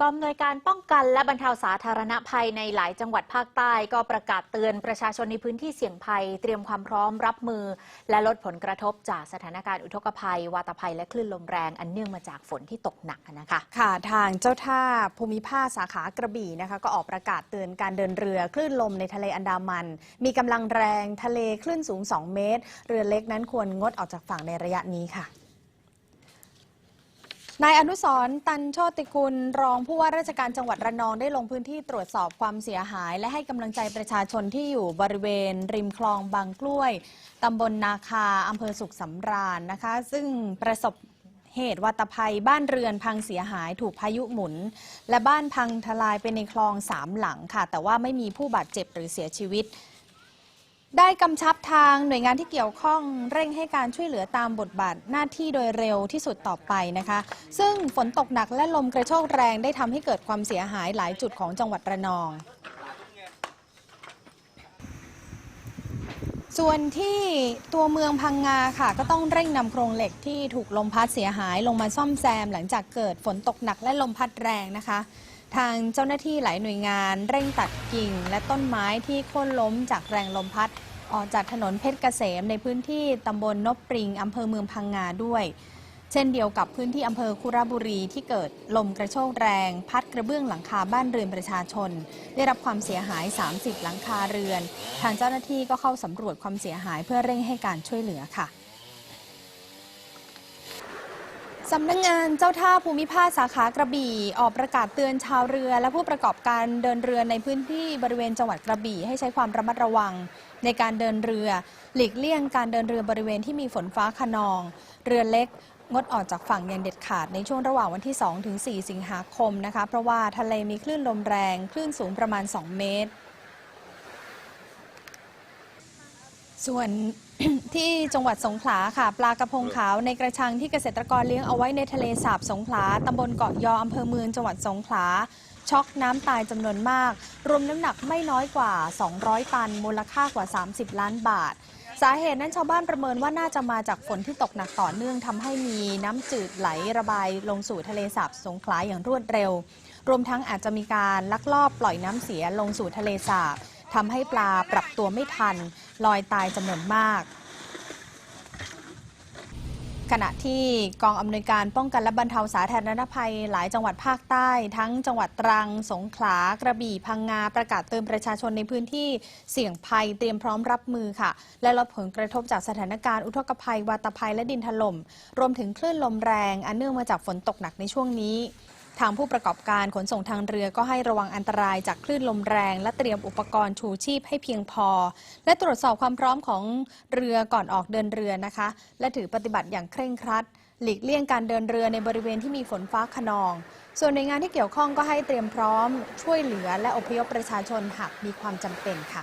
กองอำนวยการป้องกันและบรรเทาสาธารณภัยในหลายจังหวัดภาคใต้ก็ประกาศเตือนประชาชนในพื้นที่เสี่ยงภัย เตรียมความพร้อมรับมือ และลดผลกระทบจากสถานการณ์อุทกภัย วาตภัยและคลื่นลมแรง อันเนื่องมาจากฝนที่ตกหนักนะคะค่ะทางเจ้าท่าภูมิภาคสาขากระบี่นะคะก็ออกประกาศเตือนการเดินเรือคลื่นลมในทะเลอันดามัน มีกำลังแรงทะเลคลื่นสูง 2 เมตร เรือเล็กนั้นควรงดออกจากฝั่งในระยะนี้ค่ะ นายอนุสร์ตันโชติกุล รองผู้ว่าราชการจังหวัดระนองได้ลงพื้นที่ตรวจสอบความเสียหาย และให้กำลังใจประชาชนที่อยู่บริเวณ ริมคลองบางกล้วยตำบลนาคาอำเภอสุขสำราญนะคะ ซึ่งประสบเหตุวัตภัยบ้านเรือนพังเสียหายถูกพายุหมุน และบ้านพังทลายไปในคลองสามหลังค่ะ แต่ว่าไม่มีผู้บาดเจ็บหรือเสียชีวิต ได้กำชับทางหน่วยงานที่เกี่ยวข้องเร่งให้การช่วยเหลือตามบทบาทหน้าที่โดยเร็วที่สุดต่อไปนะคะ ซึ่งฝนตกหนักและลมกระโชกแรงได้ทำให้เกิดความเสียหายหลายจุดของจังหวัดระนอง ส่วนที่ตัวเมืองพังงาค่ะ ก็ต้องเร่งนำโครงเหล็กที่ถูกลมพัดเสียหายลงมาซ่อมแซม หลังจากเกิดฝนตกหนักและลมพัดแรงนะคะ ทางเจ้าหน้าที่หลายหน่วยงานเร่งตัดกิ่ง และต้นไม้ที่โค่นล้มจากแรงลมพัด ออกจากถนนเพชรเกษมในพื้นที่ตำบลนบปริงอำเภอเมืองพังงาด้วย เช่นเดียวกับพื้นที่อำเภอคุระบุรีที่เกิดลมกระโชกแรง พัดกระเบื้องหลังคาบ้านเรือนประชาชน ได้รับความเสียหาย 30 หลังคาเรือน ทางเจ้าหน้าที่ก็เข้าสำรวจความเสียหายเพื่อเร่งให้การช่วยเหลือค่ะ สำนักงงานเจ้าท่าภูมิภาคสาขากระบี่ ออกประกาศเตือนชาวเรือ และผู้ประกอบการเดินเรือในพื้นที่บริเวณจังหวัดกระบี่ ให้ใช้ความระมัดระวัง ในการเดินเรือ หลีกเลี่ยงการเดินเรือบริเวณที่มีฝนฟ้าขนอง เรือเล็กงดออกจากฝั่งอย่างเด็ดขาดในช่วงระหว่างวันที่2ถึง4สิงหาคมนะคะเพราะว่าทะเลมีคลื่นลมแรง คลื่นสูงประมาณ 2 เมตร ส่วนที่จังหวัดสงขลาค่ะ ปลากระพงขาวในกระชังที่เกษตรกรเลี้ยงเอาไว้ในทะเลสาบสงขลาตำบลเกาะยออำเภอเมืองจังหวัดสงขลาช็อกน้ำตายจำนวนมาก รวมน้ำหนักไม่น้อยกว่า 200 ตัน มูลค่ากว่า 30 ล้านบาท สาเหตุนั้นชาวบ้านประเมินว่าน่าจะมาจากฝนที่ตกหนักต่อเนื่องทำให้มีน้ำจืดไหลระบายลงสู่ทะเลสาบสงขลาอย่างรวดเร็ว รวมทั้งอาจจะมีการลักลอบปล่อยน้ำเสียลงสู่ทะเลสาบ ทำให้ปลาปรับตัวไม่ทัน ลอยตายจำนวนมากขณะที่กองอำนวยการป้องกันและบรรเทาสาธารณภัยหลายจังหวัดภาคใต้ ทั้งจังหวัดตรัง สงขลากระบี่พังงาประกาศเตือนประชาชนในพื้นที่เสี่ยงภัยเตรียมพร้อมรับมือค่ะ และลดผลกระทบจากสถานการณ์อุทกภัย วาตภัยและดินถล่ม รวมถึงคลื่นลมแรง อันเนื่องมาจากฝนตกหนักในช่วงนี้ ทางผู้ประกอบการขนส่งทางเรือก็ให้ระวังอันตรายจากคลื่นลมแรง และเตรียมอุปกรณ์ชูชีพให้เพียงพอ และตรวจสอบความพร้อมของเรือก่อนออกเดินเรือนะคะ และถือปฏิบัติอย่างเคร่งครัด หลีกเลี่ยงการเดินเรือในบริเวณที่มีฝนฟ้าขนอง ส่วนหน่วยงานที่เกี่ยวข้องก็ให้เตรียมพร้อม ช่วยเหลือและอพยพประชาชนหากมีความจำเป็นค่ะ